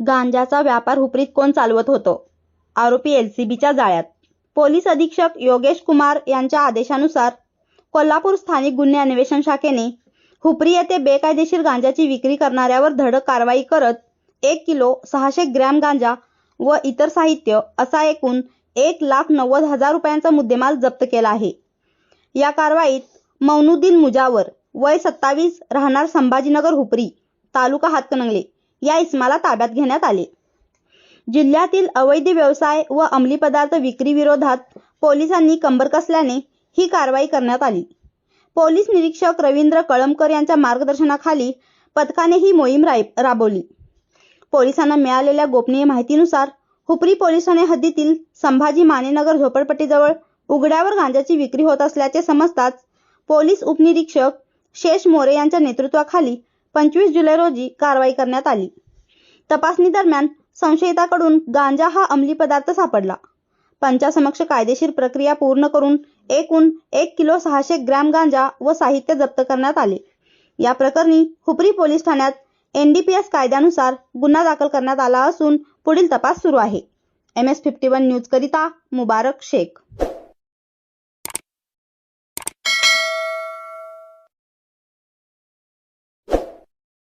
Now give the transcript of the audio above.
गांजाचा व्यापार हुपरीत कोण चालवत होतो? आरोपी एलसीबीच्या जाळ्यात. पोलीस अधीक्षक योगेश कुमार यांच्या आदेशानुसार कोल्हापूर स्थानिक गुन्हे अन्वेषण शाखेने हुपरी येथे बेकायदेशीर गांजाची विक्री करणाऱ्यावर धडक कारवाई करत एक किलो सहाशे ग्रॅम गांजा व इतर साहित्य असा एकूण एक लाख नव्वद हजार रुपयांचा मुद्देमाल जप्त केला आहे. या कारवाईत मौनुद्दीन मुजावर वय सत्तावीस राहणार संभाजीनगर हुपरी तालुका हातकणंगले. या इसमाला ताब्यात घेण्यात आले. जिल्ह्यातील अवैध व्यवसाय व अंमली पदार्थ विक्री विरोधात पोलिसांनी कंबर कसल्याने ही कारवाई करण्यात आली. पोलीस निरीक्षक रवींद्र कळमकर यांच्या मार्गदर्शनाखाली पथकाने ही मोहीम राबवली. पोलिसांना मिळालेल्या गोपनीय माहितीनुसार हुपरी पोलीस ठाणे हद्दीतील संभाजी मानेनगर झोपडपट्टीजवळ उघड्यावर गांजाची विक्री होत असल्याचे समजताच पोलीस उपनिरीक्षक शेष मोरे यांच्या नेतृत्वाखाली पंचवीस जुलै रोजी कारवाई करण्यात आली. तपासणी दरम्यान संशयिताकडून गांजा हा अंमली पदार्थ सापडला. पंचासमक्ष कायदेशीर प्रक्रिया पूर्ण करून एकूण एक किलो सहाशे ग्रॅम गांजा व साहित्य जप्त करण्यात आले. या प्रकरणी हुपरी पोलीस ठाण्यात एनडीपीएस कायद्यानुसार गुन्हा दाखल करण्यात आला असून पुढील तपास सुरू आहे. M S fifty one news करिता मुबारक शेख.